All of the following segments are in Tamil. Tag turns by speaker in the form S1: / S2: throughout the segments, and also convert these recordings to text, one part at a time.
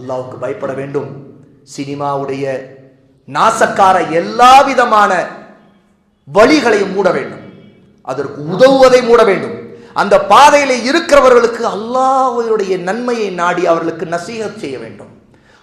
S1: அல்லாவுக்கு பயப்பட வேண்டும். சினிமாவுடைய நாசக்கார எல்லா விதமான வழிகளையும் மூட வேண்டும். அதற்கு உதவுவதை மூட வேண்டும். அந்த பாதையில் இருக்கிறவர்களுக்கு அல்லாஹ்வுடைய நன்மையை நாடி அவர்களுக்கு நசீகத் செய்ய வேண்டும்.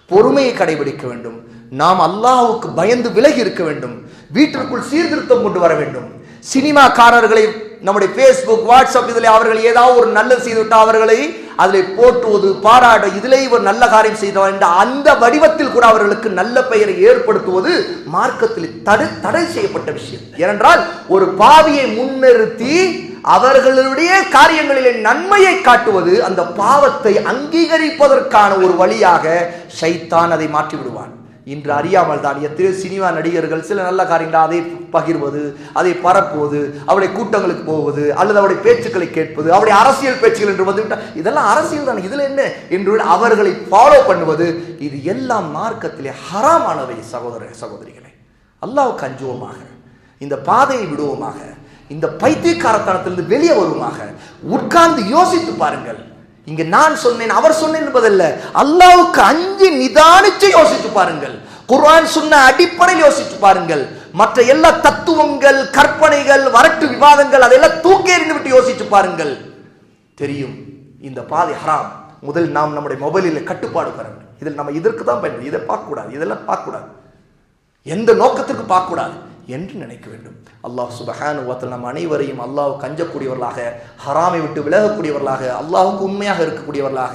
S1: பொறுமையை கடைபிடிக்க வேண்டும். நாம் அல்லாஹுக்கு பயந்து விலகி இருக்க வேண்டும். வீட்டிற்குள் சீர்திருத்தம் கொண்டு வர வேண்டும். சினிமாக்காரர்களை நம்முடைய ஃபேஸ்புக் வாட்ஸ்அப் இதில் அவர்கள் ஏதாவது ஒரு நல்லது செய்துவிட்டால் அவர்களை அதில் போற்றுவது பாராட இதிலே இவர் நல்ல காரியம் செய்தவர் என்ற அந்த வடிவத்தில் கூட அவர்களுக்கு நல்ல பெயரை ஏற்படுத்துவது மார்க்கத்தில் தடை தடை செய்யப்பட்ட விஷயம். ஏனென்றால் ஒரு பாவியை முன்னிறுத்தி அவர்களுடைய காரியங்களிலே நன்மையை காட்டுவது அந்த பாவத்தை அங்கீகரிப்பதற்கான ஒரு வழியாக ஷைத்தான் அதை மாற்றி விடுவான் இன்று அறியாமல் தான் எத்தனையோ சினிமா நடிகர்கள் சில நல்ல காரியங்கள் அதை பகிர்வது அதை பரப்புவது அவருடைய கூட்டங்களுக்கு போவது அல்லது அவருடைய பேச்சுக்களை கேட்பது அவருடைய அரசியல் பேச்சுகள் என்று வந்துவிட்டால் இதெல்லாம் அரசியல் தான் இதில் என்ன? என்று அவர்களை ஃபாலோ பண்ணுவது இது எல்லாம் மார்க்கத்திலே ஹராமானவை சகோதர சகோதரிகளே. அல்லாவுக்கு அஞ்சுவோமாக இந்த பாதையை விடுவோமாக இந்த பைத்தியக்காரத்தனத்திலிருந்து வெளியே வருவோமாக உட்கார்ந்து யோசித்து பாருங்கள். இங்க நான் சொன்னேன் அவர் சொன்னேன் என்பதல்ல. அல்லாவுக்கு அஞ்சு நிதானிச்சு யோசிச்சு பாருங்கள். குர்ஆன் சொன்ன அடிப்படையில் யோசிச்சு பாருங்கள். மற்ற எல்லா தத்துவங்கள் கற்பனைகள் வரட்டு விவாதங்கள் அதெல்லாம் தூக்கி எறிந்து விட்டு யோசிச்சு பாருங்கள். தெரியும் இந்த பாதை ஹராம். முதல் நாம் நம்முடைய மொபைலில் கட்டுப்பாடு பெற இதில் நம்ம இதற்கு தான் பயன்படும் இதை பார்க்கக்கூடாது இதெல்லாம் பார்க்கக்கூடாது. எந்த நோக்கத்திற்கு பார்க்கக்கூடாது? என்று நினைக்க வேண்டும். அல்லாஹ் சுபஹானு வத்தல் நம் அனைவரையும் அல்லாஹ் கஞ்சக்கூடியவர்களாக ஹராமை விட்டு விலகக்கூடியவர்களாக அல்லாஹுக்கு உண்மையாக இருக்கக்கூடியவர்களாக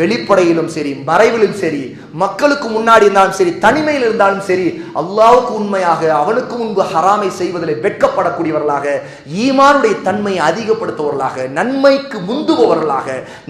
S1: வெளிப்படையிலும் சரி மறைவிலும் சரி மக்களுக்கு முன்னாடி இருந்தாலும் சரி தனிமையில் இருந்தாலும் சரி அல்லாஹுக்கு உண்மையாக அவனுக்கு முன்பு ஹராமை செய்வதில் வெட்கப்படக்கூடியவர்களாக ஈமானுடைய தன்மையை அதிகப்படுத்துபவர்களாக நன்மைக்கு முந்துபவர்களாக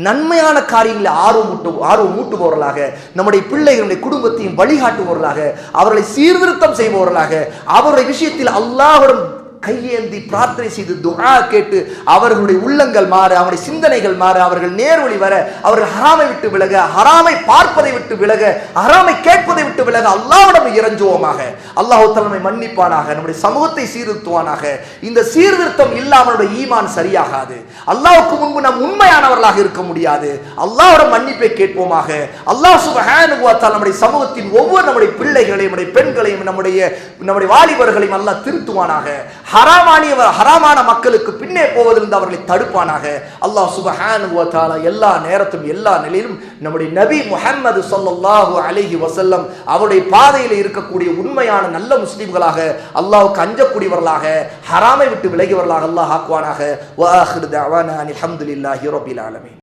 S1: நன்மையான காரியங்களை ஆர்வம் ஊட்டு ஆர்வம் ஊட்டுபவர்களாக நம்முடைய பிள்ளைகளுடைய குடும்பத்தையும் வழிகாட்டுபவர்களாக அவர்களை சீர்திருத்தம் செய்பவர்களாக அவருடைய விஷயத்தில் அல்லாஹ்விடம் கையேந்தி பிரார்த்தனை செய்து துஆ கேட்டு அவர்களுடைய உள்ளங்கள் மாற அவருடைய சிந்தனைகள் மாற அவர்கள் நேர்வழி வர அவர்கள் ஹராமை விட்டு விலக ஹராமை பார்ப்பதை விட்டு விலக ஹராமை கேட்பதை விட்டு விலக அல்லாவிடம் இறஞ்சுவோமாக அல்லாஹ் தலைமை மன்னிப்பானாக நம்முடைய சமூகத்தை சீர்திருத்துவானாக. இந்த சீர்திருத்தம் இல்லாமலுடைய ஈமான் சரியாகாது. அல்லாவுக்கு முன்பு நாம் உண்மையானவர்களாக இருக்க முடியாது. அல்லாவிடம் மன்னிப்பை கேட்போமாக. அல்லாஹ் சுபஹானுவாத்தால் நம்முடைய சமூகத்தின் ஒவ்வொரு நம்முடைய பிள்ளைகளையும் நம்முடைய பெண்களையும் நம்முடைய நம்முடைய வாலிபர்களையும் அல்லாஹ் திருத்துவானாக. ஹராமானியவர் ஹராமான மக்களுக்கு பின்னே போவதிலிருந்து அவர்களை தடுப்பானாக. அல்லாஹ் சுபஹான் எல்லா நேரத்திலும் எல்லா நிலையிலும் நம்முடைய நபி முஹம்மது சொல்லல்லாஹு அலிஹி வசல்லம் அவருடைய பாதையில் இருக்கக்கூடிய உண்மையான நல்ல முஸ்லீம்களாக அல்லாஹுக்கு அஞ்சக்கூடியவர்களாக ஹராமை விட்டு விலகியவர்களாக அல்லாஹ் ஆக்குவானாக. வ ஆஹிரு தஅவானா